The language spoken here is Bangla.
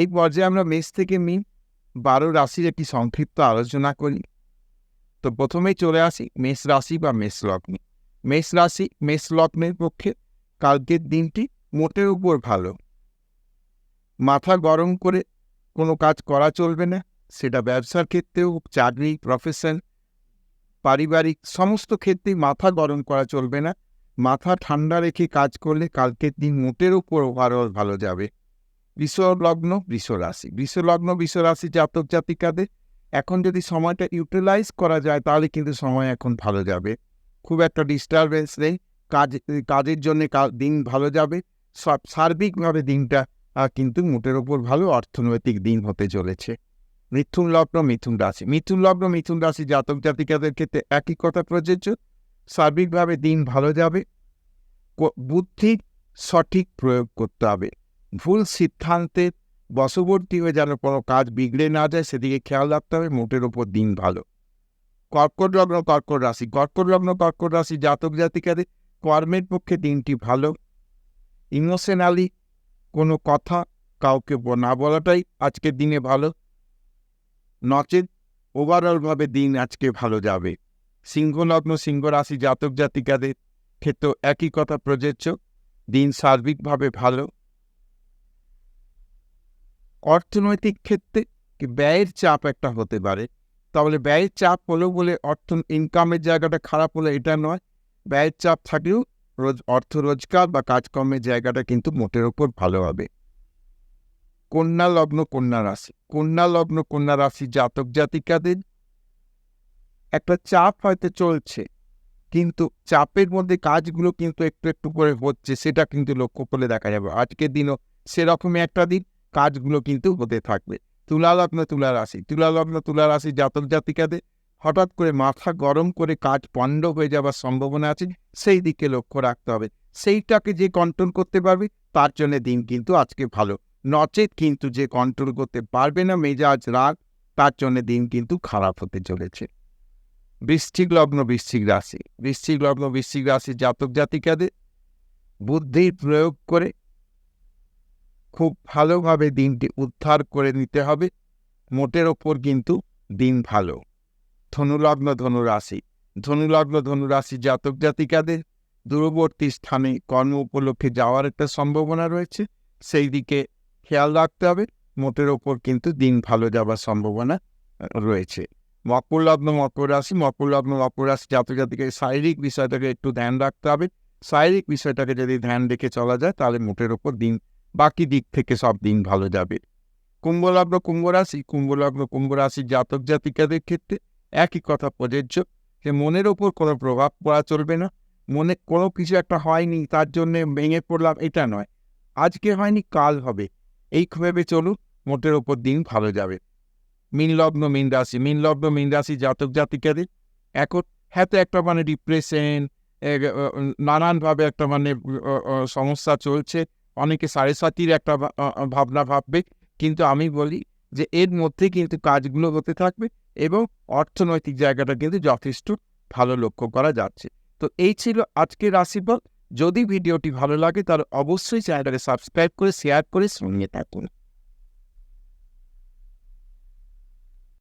এই পর্যায়ে আমরা মেষ থেকে মিন বারো রাশির একটি সংক্ষিপ্ত আলোচনা করি। তো প্রথমেই চলে আসি মেষ রাশি বা মেষ মেষ রাশি মেষ লগ্নের পক্ষে কালকের দিনটি মোটের উপর ভালো। মাথা গরম করে কোনো কাজ করা চলবে না সেটা ব্যবসার ক্ষেত্রেও হোক, চাকরি প্রফেশন পারিবারিক সমস্ত ক্ষেত্রেই মাথা গরম করা চলবে না। মাথা ঠান্ডা রেখে কাজ করলে কালকের দিন মোটের উপর ওভারঅল ভালো যাবে। লগ্ন বৃষ রাশি বৃষ লগ্ন বৃষ রাশি জাতক জাতিকাদের এখন যদি সময়টা ইউটিলাইজ করা যায়, তাহলে কিন্তু সময় এখন ভালো যাবে। খুব একটা ডিস্টারবেন্স নেই। কাজ, কাজের জন্য দিন ভালো যাবে। সব সার্বিকভাবে দিনটা কিন্তু মোটের ওপর ভালো অর্থনৈতিক দিন হতে চলেছে। মিথুন লগ্ন, মিথুন রাশি। মিথুন লগ্ন, মিথুন রাশি জাতক জাতিকাদের ক্ষেত্রে একই কথা প্রযোজ্য। সার্বিকভাবে দিন ভালো যাবে। বুদ্ধির সঠিক প্রয়োগ করতে হবে। ভুল সিদ্ধান্তে বশবর্তী হয়ে যেন কোনো কাজ বিগড়ে না যায়, সেদিকে খেয়াল রাখতে হবে। মোটের ওপর দিন ভালো। কর্কট লগ্ন, কর্কট রাশি। কর্কট লগ্ন, কর্কট রাশি জাতক জাতিকাদের কর্মের পক্ষে দিনটি ভালো। ইমোশনালি কোনো কথা কাউকে না বলাটাই আজকের দিনে ভালো। নচেত ওভারঅলভাবে দিন আজকে ভালো যাবে। সিংহ লগ্ন, সিংহ রাশি জাতক জাতিকাদের ক্ষেত্রেও একই কথা প্রযোজ্য। দিন সার্বিকভাবে ভালো। অর্থনৈতিক ক্ষেত্রে ব্যয়ের চাপ একটা হতে পারে। তাহলে ব্যয়ের চাপ হলো বলে অর্থ ইনকামের জায়গাটা খারাপ হলে এটা নয়। ব্যয়ের চাপ থাকলেও রোজ, অর্থ রোজগার বা কাজকর্মের জায়গাটা কিন্তু মোটের ওপর ভালো হবে। কন্যা লগ্ন, কন্যা রাশি। কন্যা লগ্ন, কন্যা রাশি জাতক জাতিকাদের একটা চাপ হয়তো চলছে, কিন্তু চাপের মধ্যে কাজগুলো কিন্তু একটু একটু করে হচ্ছে, সেটা কিন্তু লক্ষ্য করলে দেখা যাবে। আজকের দিনও সেরকমই একটা দিন। কাজগুলো কিন্তু হতে থাকবে। তুলা লগ্ন, তুলা রাশি। তুলা লগ্ন, তুলা রাশি জাতক জাতিকাদের হঠাৎ করে মাথা গরম করে কাজ পণ্ড হয়ে যাওয়ার সম্ভাবনা আছে, সেই দিকে লক্ষ্য রাখতে হবে। সেইটাকে যে কন্ট্রোল করতে পারবে, তার জন্য দিন কিন্তু আজকে ভালো। নচেত কিন্তু যে কন্ট্রোল করতে পারবে না, মেজাজ, রাগ, তার জন্য দিন কিন্তু খারাপ হতে চলেছে। বৃশ্চিক লগ্ন, বৃশ্চিক রাশি। বৃশ্চিক লগ্ন, বৃশ্চিক রাশি জাতক জাতিকাদের বুদ্ধির প্রয়োগ করে খুব ভালোভাবে দিনটি উদ্ধার করে নিতে হবে। মোটের ওপর কিন্তু দিন ভালো। ধনুলগ্ন ধনুরাশি। ধনুলগ্ন ধনুরাশি জাতক জাতিকাদের দূরবর্তী স্থানে কর্ম উপলক্ষে যাওয়ার একটা সম্ভাবনা রয়েছে। সেই দিকে খেয়াল রাখতে হবে। মোটের ওপর কিন্তু দিন ভালো যাবার সম্ভাবনা রয়েছে। মকর লগ্ন, মকর রাশি। মকর লগ্ন, মকর রাশি জাতক জাতিকে শারীরিক বিষয়টাকে একটু ধ্যান রাখতে হবে। শারীরিক বিষয়টাকে যদি ধ্যান রেখে চলা যায়, তাহলে মোটের ওপর দিন বাকি দিক থেকে সব দিন ভালো যাবে। কুম্ভ লগ্ন, কুম্ভ রাশি, কুম্ভ লগ্ন, কুম্ভ রাশি জাতক জাতিকাদের ক্ষেত্রে একই কথা প্রযোজ্য যে মনের ওপর কোনো প্রভাব পড়া চলবে না। মনে কোনো কিছু একটা হয়নি, তার জন্য ভেঙে পড়লাম, এটা নয়। আজকে হয়নি, কাল হবে। এইভাবে চলুন, মোটের ওপর দিন ভালো যাবে। মিন লগ্ন, মিন রাশি, মিন লগ্ন, মিন রাশি জাতক জাতিকাদের এখন হ্যাঁ একটা মানে ডিপ্রেশন নানানভাবে একটা মানে সমস্যা চলছে। অনেকে সাড়ে সাতির একটা ভাবনা ভাববে। কিন্তু আমি বলি যে, এর মধ্যে কিন্তু কাজগুলো হতে থাকবে এবং অর্থনৈতিক জায়গাটা কিন্তু যথেষ্ট ভালো লক্ষ্য করা যাচ্ছে। তো এই ছিল আজকের রাশিফল। যদি ভিডিওটি ভালো লাগে তাহলে অবশ্যই চ্যানেলটাকে সাবস্ক্রাইব করে, শেয়ার করে শুনিয়ে থাকুন।